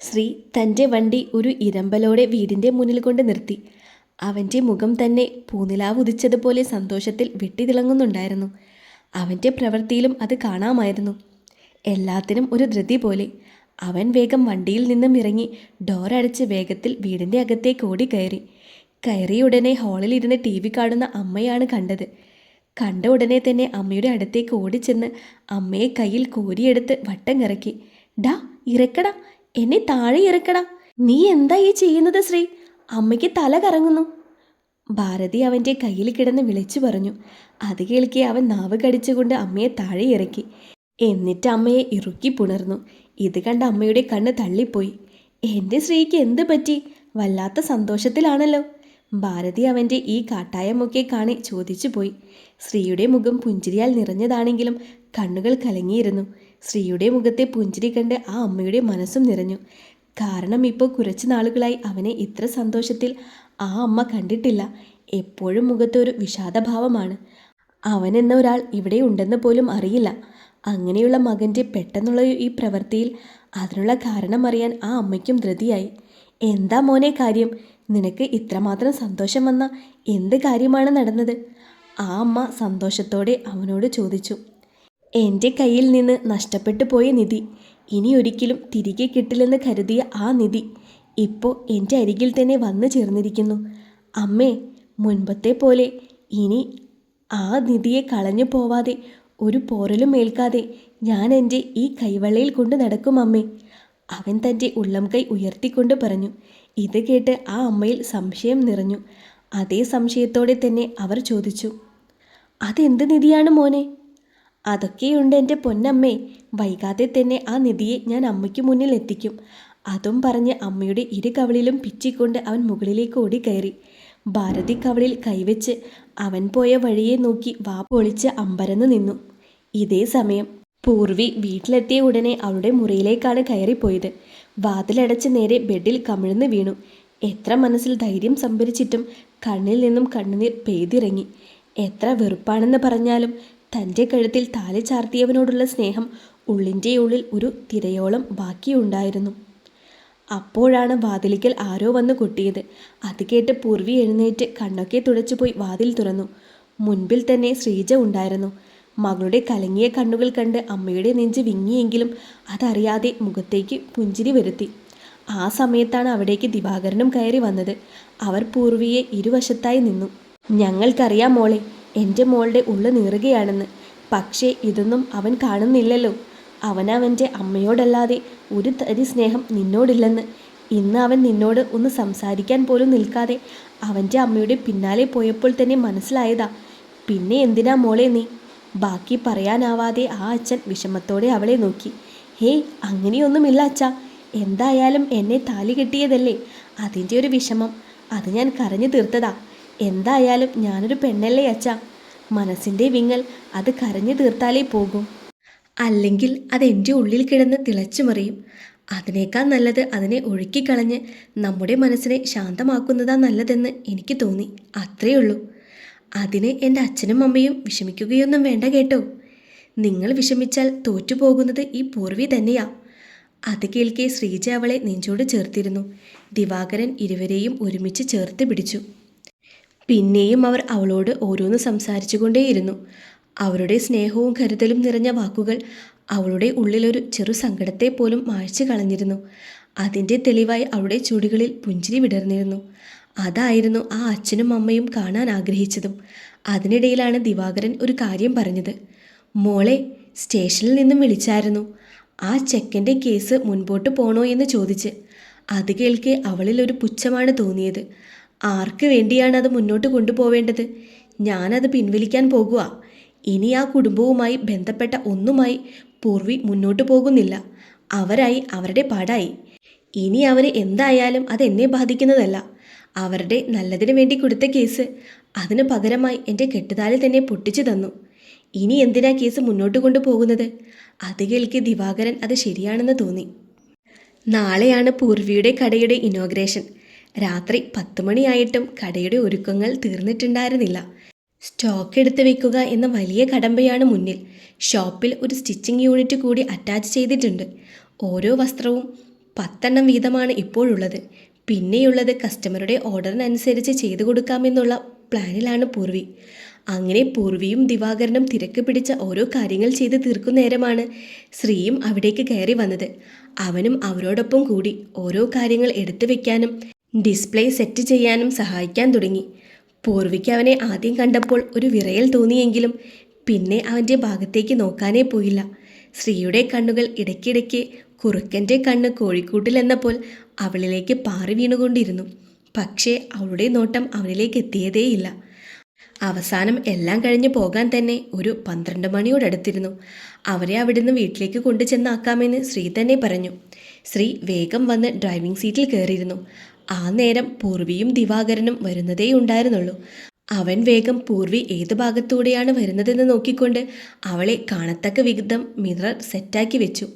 ശ്രീ തന്റെ വണ്ടി ഒരു ഇരമ്പലോടെ വീടിന്റെ മുന്നിൽ കൊണ്ട് നിർത്തി. അവന്റെ മുഖം തന്നെ പൂനിലാവ് ഉദിച്ചതുപോലെ സന്തോഷത്തിൽ വെട്ടിതിളങ്ങുന്നുണ്ടായിരുന്നു. അവന്റെ പ്രവൃത്തിയിലും അത് കാണാമായിരുന്നു. എല്ലാത്തിനും ഒരു ധൃതി പോലെ അവൻ വേഗം വണ്ടിയിൽ നിന്നും ഇറങ്ങി ഡോറടച്ച് വേഗത്തിൽ വീടിന്റെ അകത്തേക്ക് ഓടി കയറി കയറിയ ഉടനെ ഹാളിൽ ഇരുന്ന് ടി വി കാണുന്ന അമ്മയാണ് കണ്ടത്. കണ്ട ഉടനെ തന്നെ അമ്മയുടെ അടുത്തേക്ക് ഓടിച്ചെന്ന് അമ്മയെ കയ്യിൽ കോരിയെടുത്ത് വട്ടം കറക്കി. ഡാ ഇറക്കടാ എന്നെ താഴെ ഇറക്കടാ. നീ എന്താ ഈ ചെയ്യുന്നത് ശ്രീ? അമ്മയ്ക്ക് തല കറങ്ങുന്നു. ഭാരതി അവന്റെ കയ്യിൽ കിടന്ന് വിളിച്ചു പറഞ്ഞു. അത് കേൾക്കി അവൻ നാവ് കടിച്ചുകൊണ്ട് അമ്മയെ താഴെ ഇറക്കി. എന്നിട്ട് അമ്മയെ ഇറുക്കി പുണർന്നു. ഇത് കണ്ട അമ്മയുടെ കണ്ണ് തള്ളിപ്പോയി. എന്റെ ശ്രീക്ക് എന്ത് പറ്റി? വല്ലാത്ത സന്തോഷത്തിലാണല്ലോ. ഭാരതി അവന്റെ ഈ കാട്ടായമൊക്കെ കാണി ചോദിച്ചു പോയി ശ്രീയുടെ മുഖം പുഞ്ചിരിയാൽ നിറഞ്ഞതാണെങ്കിലും കണ്ണുകൾ കലങ്ങിയിരുന്നു. ശ്രീയുടെ മുഖത്തെ പുഞ്ചിരി കണ്ട് ആ അമ്മയുടെ മനസ്സും നിറഞ്ഞു. കാരണം ഇപ്പോൾ കുറച്ച് നാളുകളായി അവനെ ഇത്ര സന്തോഷത്തിൽ ആ അമ്മ കണ്ടിട്ടില്ല. എപ്പോഴും മുഖത്തൊരു വിഷാദഭാവമാണ്. അവൻ എന്ന ഒരാൾ ഇവിടെ ഉണ്ടെന്ന് പോലും അറിയില്ല. അങ്ങനെയുള്ള മകന്റെ പെട്ടെന്നുള്ള ഈ പ്രവൃത്തിയിൽ അതിനുള്ള കാരണം അറിയാൻ ആ അമ്മയ്ക്കും ധൃതിയായി. എന്താ മോനെ കാര്യം? നിനക്ക് ഇത്രമാത്രം സന്തോഷം വന്ന എന്ത് കാര്യമാണ് നടന്നത്? ആ അമ്മ സന്തോഷത്തോടെ അവനോട് ചോദിച്ചു. എന്റെ കയ്യിൽ നിന്ന് നഷ്ടപ്പെട്ടു പോയ നിധി. ഇനി ഒരിക്കലും തിരികെ കിട്ടില്ലെന്ന് കരുതിയ ആ നിധി ഇപ്പോൾ എന്റെ അരികിൽ തന്നെ വന്നു ചേർന്നിരിക്കുന്നു. അമ്മേ മുൻപത്തെ പോലെ ഇനി ആ നിധിയെ കളഞ്ഞു പോവാതെ ഒരു പോറലും ഏൽക്കാതെ ഞാൻ എന്റെ ഈ കൈവളയിൽ കൊണ്ട് നടക്കും അമ്മേ. അവൻ തന്റെ ഉള്ളം കൈ ഉയർത്തിക്കൊണ്ട് പറഞ്ഞു. ഇത് കേട്ട് ആ അമ്മയിൽ സംശയം നിറഞ്ഞു. അതേ സംശയത്തോടെ തന്നെ അവർ ചോദിച്ചു. അതെന്ത് നിധിയാണ് മോനെ? അതൊക്കെയുണ്ട് എന്റെ പൊന്നമ്മേ. വൈകാതെ തന്നെ ആ നിധിയെ ഞാൻ അമ്മയ്ക്ക് മുന്നിൽ എത്തിക്കും. അതും പറഞ്ഞ് അമ്മയുടെ ഇരു കവളിലും പിച്ചിക്കൊണ്ട് അവൻ മുകളിലേക്ക് ഓടി കയറി ഭാരതി കവളിൽ കൈവച്ച് അവൻ പോയ വഴിയെ നോക്കി വാ പൊളിച്ച് അമ്പരന്ന് നിന്നു. ഇതേ സമയം പൂർവി വീട്ടിലെത്തിയ ഉടനെ അവളുടെ മുറിയിലേക്കാണ് കയറിപ്പോയത്. വാതിലടച്ച് നേരെ ബെഡിൽ കമിഴ്ന്ന് വീണു. എത്ര മനസ്സിൽ ധൈര്യം സംഭരിച്ചിട്ടും കണ്ണിൽ നിന്നും കണ്ണുനീർ പെയ്തിറങ്ങി. എത്ര വെറുപ്പാണെന്ന് പറഞ്ഞാലും തന്റെ കഴുത്തിൽ താലി ചാർത്തിയവനോടുള്ള സ്നേഹം ഉള്ളിന്റെ ഉള്ളിൽ ഒരു തിരയോളം ബാക്കിയുണ്ടായിരുന്നു. അപ്പോഴാണ് വാതിലിക്കൽ ആരോ വന്ന് കൊട്ടിയത്. അത് കേട്ട് പൂർവി എഴുന്നേറ്റ് കണ്ണൊക്കെ തുടച്ചു പോയി വാതിൽ തുറന്നു. മുൻപിൽ തന്നെ ശ്രീജ ഉണ്ടായിരുന്നു. മകളുടെ കലങ്ങിയ കണ്ണുകൾ കണ്ട് അമ്മയുടെ നെഞ്ച് വിങ്ങിയെങ്കിലും അതറിയാതെ മുഖത്തേക്ക് പുഞ്ചിരി വരുത്തി. ആ സമയത്താണ് അവിടേക്ക് ദിവാകരനും കയറി വന്നത്. അവർ പൂർവിയെ ഇരുവശത്തായി നിന്നു. ഞങ്ങൾക്കറിയാം മോളെ എന്റെ മോളുടെ ഉള്ള നീറുകയാണെന്ന്. പക്ഷേ ഇതൊന്നും അവൻ കാണുന്നില്ലല്ലോ. അവനവന്റെ അമ്മയോടല്ലാതെ ഒരു തരി സ്നേഹം നിന്നോടില്ലെന്ന്. ഇന്ന് അവൻ നിന്നോട് ഒന്ന് സംസാരിക്കാൻ പോലും നിൽക്കാതെ അവന്റെ അമ്മയുടെ പിന്നാലെ പോയപ്പോൾ തന്നെ മനസ്സിലായതാ പിന്നെ എന്തിനാ മോളെ നീ? ബാക്കി പറയാനാവാതെ ആ അച്ഛൻ വിഷമത്തോടെ അവളെ നോക്കി. ഹേയ് അങ്ങനെയൊന്നുമില്ല അച്ഛാ. എന്തായാലും എന്നെ താലി കെട്ടിയതല്ലേ? അതിന്റെ ഒരു വിഷമം. അത് ഞാൻ കരഞ്ഞു തീർത്തതാ. എന്തായാലും ഞാനൊരു പെണ്ണല്ലേ അച്ഛ. മനസ്സിന്റെ വിങ്ങൽ അത് കരഞ്ഞു തീർത്താലേ പോകും. അല്ലെങ്കിൽ അത് അതെന്റെ ഉള്ളിൽ കിടന്ന് തിളച്ചു മറിയും. അതിനേക്കാൾ നല്ലത് അതിനെ ഒഴുക്കിക്കളഞ്ഞ് നമ്മുടെ മനസ്സിനെ ശാന്തമാക്കുന്നതാ നല്ലതെന്ന് എനിക്ക് തോന്നി. അത്രയേ ഉള്ളൂ. അതിന് എന്റെ അച്ഛനും അമ്മയും വിഷമിക്കുകയൊന്നും വേണ്ട കേട്ടോ. നിങ്ങൾ വിഷമിച്ചാൽ തോറ്റുപോകുന്നത് ഈ പൂർവി തന്നെയാ. അത് കേൾക്കെ ശ്രീജ അവളെ നെഞ്ചോട് ചേർത്തിരുന്നു. ദിവാകരൻ ഇരുവരെയും ഒരുമിച്ച് ചേർത്ത് പിടിച്ചു. പിന്നെയും അവർ അവളോട് ഓരോന്ന് സംസാരിച്ചുകൊണ്ടേയിരുന്നു. അവരുടെ സ്നേഹവും കരുതലും നിറഞ്ഞ വാക്കുകൾ അവളുടെ ഉള്ളിലൊരു ചെറു സങ്കടത്തെ പോലും മായ്ച്ചു കളഞ്ഞിരുന്നു. അതിന്റെ തെളിവായി അവളുടെ ചുടികളിൽ പുഞ്ചിരി വിടർന്നിരുന്നു. അതായിരുന്നു ആ അച്ഛനും അമ്മയും കാണാൻ ആഗ്രഹിച്ചതും. അതിനിടയിലാണ് ദിവാകരൻ ഒരു കാര്യം പറഞ്ഞത്. മോളെ സ്റ്റേഷനിൽ നിന്നും വിളിച്ചായിരുന്നു. ആ ചെക്കന്റെ കേസ് മുൻപോട്ട് പോണോ? എന്ന് ചോദിച്ച്. അത് കേൾക്കെ അവളിൽ ഒരു പുച്ഛമാണ് തോന്നിയത്. ആർക്ക് വേണ്ടിയാണ് അത് മുന്നോട്ട് കൊണ്ടുപോവേണ്ടത്? ഞാനത് പിൻവലിക്കാൻ പോകുക ഇനി ആ കുടുംബവുമായി ബന്ധപ്പെട്ട ഒന്നുമായി പൂർവി മുന്നോട്ട് പോകുന്നില്ല. അവരായി അവരുടെ പാടായി. ഇനി അവർ എന്തായാലും അത് എന്നെ ബാധിക്കുന്നതല്ല. അവരുടെ നല്ലതിനു വേണ്ടി കൊടുത്ത കേസ് അതിന് പകരമായി എന്റെ കെട്ടുതാലിൽ തന്നെ പൊട്ടിച്ചു തന്നു. ഇനി എന്തിനാ കേസ് മുന്നോട്ട് കൊണ്ടുപോകുന്നത്? അത് കേൾക്ക് ദിവാകരൻ അത് ശരിയാണെന്ന് തോന്നി. നാളെയാണ് പൂർവിയുടെ കടയുടെ ഇനോഗ്രേഷൻ. രാത്രി പത്ത് മണിയായിട്ടും കടയുടെ ഒരുക്കങ്ങൾ തീർന്നിട്ടുണ്ടായിരുന്നില്ല. സ്റ്റോക്ക് എടുത്തു വെക്കുക എന്ന വലിയ കടമ്പയാണ് മുന്നിൽ. ഷോപ്പിൽ ഒരു സ്റ്റിച്ചിങ് യൂണിറ്റ് കൂടി അറ്റാച്ച് ചെയ്തിട്ടുണ്ട്. ഓരോ വസ്ത്രവും പത്തെണ്ണം വീതമാണ് ഇപ്പോഴുള്ളത്. പിന്നെയുള്ളത് കസ്റ്റമറുടെ ഓർഡറിനനുസരിച്ച് ചെയ്തു കൊടുക്കാമെന്നുള്ള പ്ലാനിലാണ് പൂർവി അങ്ങനെ പൂർവിയും ദിവാകരനും തിരക്ക് പിടിച്ച ഓരോ കാര്യങ്ങൾ ചെയ്ത് തീർക്കുന്ന നേരമാണ് ശ്രീയും അവിടേക്ക് കയറി വന്നത്. അവനും അവരോടൊപ്പം കൂടി ഓരോ കാര്യങ്ങൾ എടുത്തു വെക്കാനും ഡിസ്പ്ലേ സെറ്റ് ചെയ്യാനും സഹായിക്കാൻ തുടങ്ങി. പൂർവിക്ക് അവനെ ആദ്യം കണ്ടപ്പോൾ ഒരു വിറയൽ തോന്നിയെങ്കിലും പിന്നെ അവന്റെ ഭാഗത്തേക്ക് നോക്കാനേ പോയില്ല. ശ്രീയുടെ കണ്ണുകൾ ഇടയ്ക്കിടയ്ക്ക് കുറുക്കന്റെ കണ്ണ് കോഴിക്കൂട്ടിലെന്നപ്പോൾ അവളിലേക്ക് പാറി വീണുകൊണ്ടിരുന്നു. പക്ഷേ അവളുടെ നോട്ടം അവനിലേക്ക് എത്തിയതേയില്ല. അവസാനം എല്ലാം കഴിഞ്ഞ് പോകാൻ തന്നെ ഒരു പന്ത്രണ്ട് മണിയോടടുത്തിരുന്നു. അവരെ അവിടുന്ന് വീട്ടിലേക്ക് കൊണ്ടുചെന്നാക്കാമെന്ന് ശ്രീ തന്നെ പറഞ്ഞു. ശ്രീ വേഗം വന്ന് ഡ്രൈവിംഗ് സീറ്റിൽ കയറിയിരുന്നു. ആ നേരം പൂർവിയും ദിവാകരനും വരുന്നതേ ഉണ്ടായിരുന്നുള്ളൂ. അവൻ വേഗം പൂർവി ഏത് ഭാഗത്തൂടെയാണ് വരുന്നതെന്ന് നോക്കിക്കൊണ്ട് അവളെ കാണത്തക്ക വിധം മിറർ സെറ്റാക്കി വെച്ചു.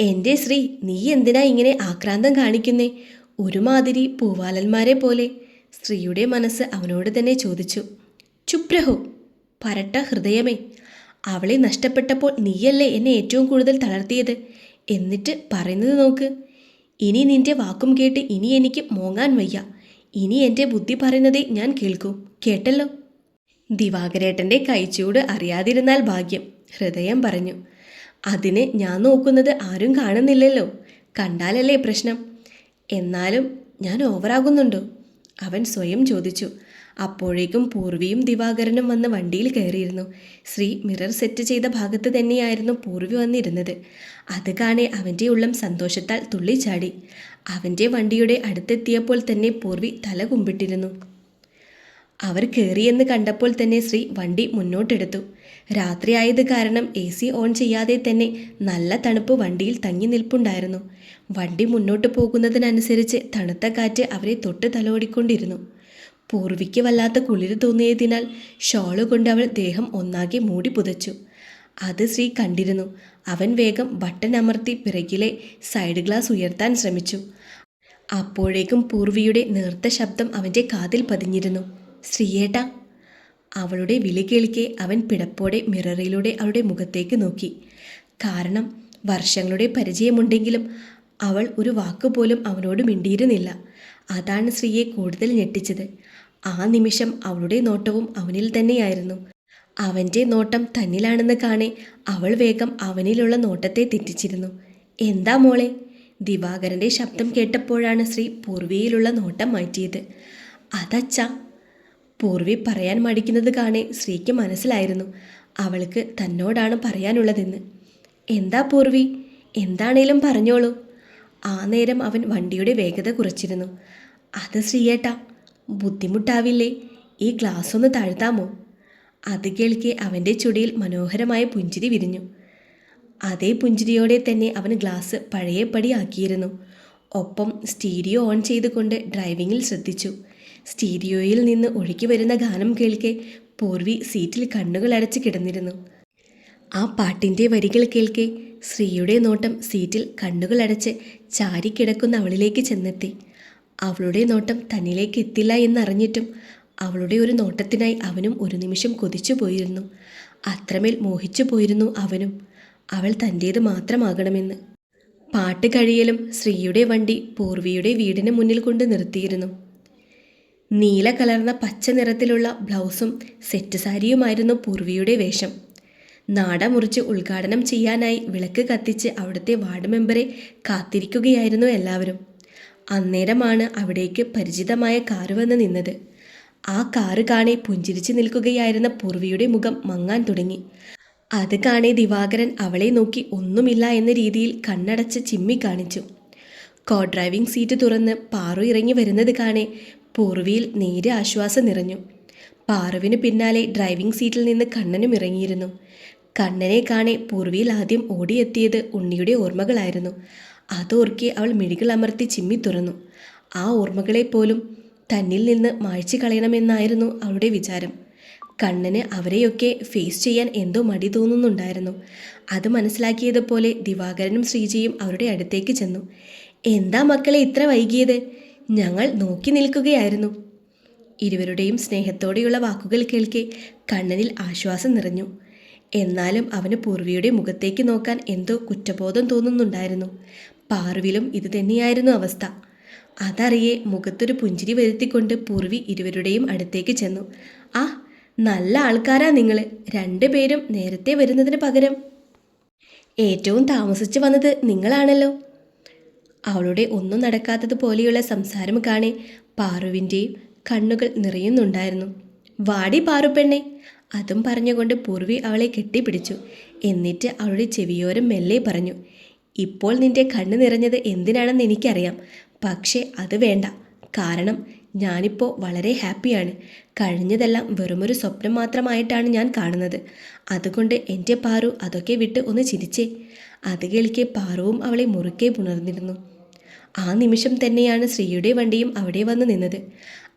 എന്റെ ശ്രീ നീ എന്തിനാ ഇങ്ങനെ ആക്രാന്തം കാണിക്കുന്നേ? ഒരുമാതിരി പൂവാലന്മാരെ പോലെ. സ്ത്രീയുടെ മനസ്സ് അവനോട് തന്നെ ചോദിച്ചു. ചുപ്രഹോ പരട്ട ഹൃദയമേ അവളെ നഷ്ടപ്പെട്ടപ്പോൾ നീയല്ലേ എന്നെ ഏറ്റവും കൂടുതൽ തളർത്തിയത്? എന്നിട്ട് പറയുന്നത് നോക്ക്. ഇനി നിന്റെ വാക്കും കേട്ട് ഇനി എനിക്ക് മോങ്ങാൻ വയ്യ. ഇനി എന്റെ ബുദ്ധി പറയുന്നതേ ഞാൻ കേൾക്കൂ. കേട്ടല്ലോ? ദിവാകരേട്ടന്റെ കൈച്ചൂട് അറിയാതിരുന്നാൽ ഭാഗ്യം. ഹൃദയം പറഞ്ഞു. അതിന് ഞാൻ നോക്കുന്നത് ആരും കാണുന്നില്ലല്ലോ. കണ്ടാലല്ലേ പ്രശ്നം? എന്നാലും ഞാൻ ഓവറാകുന്നുണ്ടോ അവൻ സ്വയം ചോദിച്ചു. അപ്പോഴേക്കും പൂർവിയും ദിവാകരനും വന്ന് വണ്ടിയിൽ കയറിയിരുന്നു. ശ്രീ മിറർ സെറ്റ് ചെയ്ത ഭാഗത്ത് തന്നെയായിരുന്നു പൂർവി വന്നിരുന്നത്. അത് കാണെ അവന്റെ ഉള്ളം സന്തോഷത്താൽ തുള്ളിച്ചാടി. അവന്റെ വണ്ടിയുടെ അടുത്തെത്തിയപ്പോൾ തന്നെ പൂർവി തല കുമ്പിട്ടിരുന്നു. അവർ കയറിയെന്ന് കണ്ടപ്പോൾ തന്നെ ശ്രീ വണ്ടി മുന്നോട്ടെടുത്തു. രാത്രിയായത് കാരണം എ സി ഓൺ ചെയ്യാതെ തന്നെ നല്ല തണുപ്പ് വണ്ടിയിൽ തങ്ങി നിൽപ്പുണ്ടായിരുന്നു. വണ്ടി മുന്നോട്ട് പോകുന്നതിനനുസരിച്ച് തണുത്ത കാറ്റ് അവരെ തൊട്ട് തലോടിക്കൊണ്ടിരുന്നു. പൂർവിക്ക് വല്ലാത്ത കുളിര് തോന്നിയതിനാൽ ഷോൾ കൊണ്ട് അവൾ ദേഹം ഒന്നാകെ മൂടി പുതച്ചു. അത് ശ്രീ കണ്ടിരുന്നു. അവൻ വേഗം ബട്ടൺ അമർത്തി പിറകിലെ സൈഡ് ഗ്ലാസ് ഉയർത്താൻ ശ്രമിച്ചു. അപ്പോഴേക്കും പൂർവിയുടെ നേർത്ത ശബ്ദം അവന്റെ കാതിൽ പതിഞ്ഞിരുന്നു. ശ്രീയേട്ട. അവളുടെ വിളി കേൾക്കെ അവൻ പിടപ്പോടെ മിററിലൂടെ അവളുടെ മുഖത്തേക്ക് നോക്കി. കാരണം വർഷങ്ങളുടെ പരിചയമുണ്ടെങ്കിലും അവൾ ഒരു വാക്കുപോലും അവനോട് മിണ്ടിയിരുന്നില്ല. അതാണ് ശ്രീയെ കൂടുതൽ ഞെട്ടിച്ചത്. ആ നിമിഷം അവളുടെ നോട്ടവും അവനിൽ തന്നെയായിരുന്നു. അവന്റെ നോട്ടം തന്നിലാണെന്ന് കാണെ അവൾ വേഗം അവനിലുള്ള നോട്ടത്തെ തെറ്റിച്ചിരുന്നു. എന്താ മോളെ? ദിവാകരന്റെ ശബ്ദം കേട്ടപ്പോഴാണ് ശ്രീ പൂർവിയിലുള്ള നോട്ടം മാറ്റിയത്. അതച്ച പൂർവി പറയാൻ മടിക്കുന്നത് കാണെ ശ്രീക്ക് മനസ്സിലായിരുന്നു. അവൾക്ക് തന്നോടാണ് പറയാനുള്ളതെന്ന്. എന്താ പൂർവി? എന്താണേലും പറഞ്ഞോളൂ. ആ നേരം അവൻ വണ്ടിയുടെ വേഗത കുറച്ചിരുന്നു. അത് ശ്രീയേട്ടാ ബുദ്ധിമുട്ടാവില്ലേ? ഈ ഗ്ലാസ് ഒന്ന് താഴ്ത്താമോ അത് കേൾക്കെ അവന്റെ ചുടിയിൽ മനോഹരമായ പുഞ്ചിരി വിരിഞ്ഞു. അതേ പുഞ്ചിരിയോടെ തന്നെ അവൻ ഗ്ലാസ് പഴയപടി ആക്കിയിരുന്നു. ഒപ്പം സ്റ്റീരിയോ ഓൺ ചെയ്തുകൊണ്ട് ഡ്രൈവിങ്ങിൽ ശ്രദ്ധിച്ചു. സ്റ്റീരിയോയിൽ നിന്ന് ഒഴുകി വരുന്ന ഗാനം കേൾക്കെ പൂർവി സീറ്റിൽ കണ്ണുകൾ അടച്ച് കിടന്നിരുന്നു. ആ പാട്ടിന്റെ വരികൾ കേൾക്കെ ശ്രീയുടെ നോട്ടം സീറ്റിൽ കണ്ണുകളടച്ച് ചാരിക്കിടക്കുന്ന അവളിലേക്ക് ചെന്നെത്തി. അവളുടെ നോട്ടം തന്നിലേക്ക് എത്തില്ല എന്നറിഞ്ഞിട്ടും അവളുടെ ഒരു നോട്ടത്തിനായി അവനും ഒരു നിമിഷം കൊതിച്ചു പോയിരുന്നു. അത്രമേൽ മോഹിച്ചു പോയിരുന്നു അവനും. അവൾ തന്റേത് മാത്രമാകണമെന്ന്. പാട്ട് കഴിയലും ശ്രീയുടെ വണ്ടി പൂർവിയുടെ വീടിന് മുന്നിൽ കൊണ്ട് നിർത്തിയിരുന്നു. നീല കലർന്ന പച്ച നിറത്തിലുള്ള ബ്ലൗസും സെറ്റ് സാരിയുമായിരുന്നു പൂർവിയുടെ വേഷം. നാട മുറിച്ച് ഉദ്ഘാടനം ചെയ്യാനായി വിളക്ക് കത്തിച്ച് അവിടുത്തെ വാർഡ് മെമ്പറെ കാത്തിരിക്കുകയായിരുന്നു എല്ലാവരും. അന്നേരമാണ് അവിടേക്ക് പരിചിതമായ കാറ് വന്ന് നിന്നത്. ആ കാറ് കാണെ പുഞ്ചിരിച്ചു നിൽക്കുകയായിരുന്ന പൂർവിയുടെ മുഖം മങ്ങാൻ തുടങ്ങി. അത് കാണെ ദിവാകരൻ അവളെ നോക്കി ഒന്നുമില്ല എന്ന രീതിയിൽ കണ്ണടച്ച് ചിമ്മി കാണിച്ചു. കോ ഡ്രൈവിംഗ് സീറ്റ് തുറന്ന് പാറു ഇറങ്ങി വരുന്നത് കാണെ പൂർവിയിൽ നേരെ ആശ്വാസം നിറഞ്ഞു. പാറുവിന് പിന്നാലെ ഡ്രൈവിംഗ് സീറ്റിൽ നിന്ന് കണ്ണനും ഇറങ്ങിയിരുന്നു. കണ്ണനെ കാണെ പൂർവിയിൽ ആദ്യം ഓടിയെത്തിയത് ഉണ്ണിയുടെ ഓർമ്മകളായിരുന്നു. അതോർക്കെ അവൾ മിഴികൾ അമർത്തി ചിമ്മി തുറന്നു. ആ ഓർമ്മകളെപ്പോലും തന്നിൽ നിന്ന് മായ്ച്ചു കളയണമെന്നായിരുന്നു അവളുടെ വിചാരം. കണ്ണന് അവരെയൊക്കെ ഫേസ് ചെയ്യാൻ എന്തോ മടി തോന്നുന്നുണ്ടായിരുന്നു. അത് മനസ്സിലാക്കിയതുപോലെ ദിവാകരനും ശ്രീജയും അവരുടെ അടുത്തേക്ക് ചെന്നു. എന്താ മക്കളെ ഇത്ര വൈകിയത്? ഞങ്ങൾ നോക്കി നിൽക്കുകയായിരുന്നു. ഇരുവരുടെയും സ്നേഹത്തോടെയുള്ള വാക്കുകൾ കേൾക്കെ കണ്ണനിൽ ആശ്വാസം നിറഞ്ഞു. എന്നാലും അവന് പൂർവിയുടെ മുഖത്തേക്ക് നോക്കാൻ എന്തോ കുറ്റബോധം തോന്നുന്നുണ്ടായിരുന്നു. പാറുവിലും ഇത് തന്നെയായിരുന്നു അവസ്ഥ. അതറിയെ മുഖത്തൊരു പുഞ്ചിരി വരുത്തിക്കൊണ്ട് പൂർവി ഇരുവരുടെയും അടുത്തേക്ക് ചെന്നു. ആ നല്ല ആൾക്കാരാ നിങ്ങൾ രണ്ടുപേരും നേരത്തെ വരുന്നതിന് പകരം. ഏറ്റവും താമസിച്ച് വന്നത് നിങ്ങളാണല്ലോ. അവളുടെ ഒന്നും നടക്കാത്തതുപോലെയുള്ള സംസാരം കാണെ പാറുവിന്റെയും കണ്ണുകൾ നിറയുന്നുണ്ടായിരുന്നു. വാടി പാറുപ്പെണ്ണെ അതും പറഞ്ഞുകൊണ്ട് പൂർവി അവളെ കെട്ടിപ്പിടിച്ചു. എന്നിട്ട് അവളുടെ ചെവിയോരം മെല്ലെ പറഞ്ഞു. ഇപ്പോൾ നിന്റെ കണ്ണ് നിറഞ്ഞത് എന്തിനാണെന്ന് എനിക്കറിയാം. പക്ഷേ അത് വേണ്ട. കാരണം ഞാനിപ്പോൾ വളരെ ഹാപ്പിയാണ്. കഴിഞ്ഞതെല്ലാം വെറുമൊരു സ്വപ്നം മാത്രമായിട്ടാണ് ഞാൻ കാണുന്നത്. അതുകൊണ്ട് എന്റെ പാറു അതൊക്കെ വിട്ട് ഒന്ന് ചിരിച്ചേ. അത് കേൾക്കെ പാറുവും അവളെ മുറുക്കെ പുണർന്നിരുന്നു. ആ നിമിഷം തന്നെയാണ് ശ്രീയുടെ വണ്ടിയും അവിടെ വന്ന് നിന്നത്.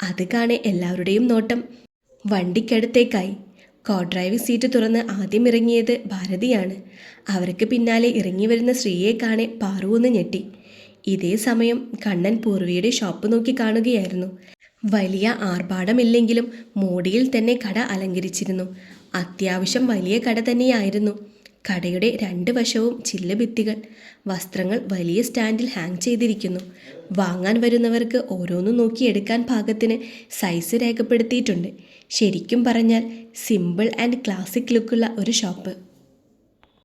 അത് കാണെ എല്ലാവരുടെയും നോട്ടം വണ്ടിക്കടുത്തേക്കായി. കോ ഡ്രൈവിംഗ് സീറ്റ് തുറന്ന് ആദ്യം ഇറങ്ങിയത് ഭാരതിയാണ്. അവർക്ക് പിന്നാലെ ഇറങ്ങി വരുന്ന സ്ത്രീയെ കാണെ പാറുവെന്ന് ഞെട്ടി. ഇതേ സമയം കണ്ണൻ പൂർവിയുടെ ഷോപ്പ് നോക്കി കാണുകയായിരുന്നു. വലിയ ആർഭാടമില്ലെങ്കിലും മോടിയിൽ തന്നെ കട അലങ്കരിച്ചിരുന്നു. അത്യാവശ്യം വലിയ കട തന്നെയായിരുന്നു. കടയുടെ രണ്ട് വശവും ചില്ല് ഭിത്തികൾ. വസ്ത്രങ്ങൾ വലിയ സ്റ്റാൻഡിൽ ഹാങ് ചെയ്തിരിക്കുന്നു. വാങ്ങാൻ വരുന്നവർക്ക് ഓരോന്നും നോക്കിയെടുക്കാൻ പാകത്തിന് സൈസ് രേഖപ്പെടുത്തിയിട്ടുണ്ട്. ശരിക്കും പറഞ്ഞാൽ സിമ്പിൾ ആൻഡ് ക്ലാസിക് ലുക്കുള്ള ഒരു ഷോപ്പ്.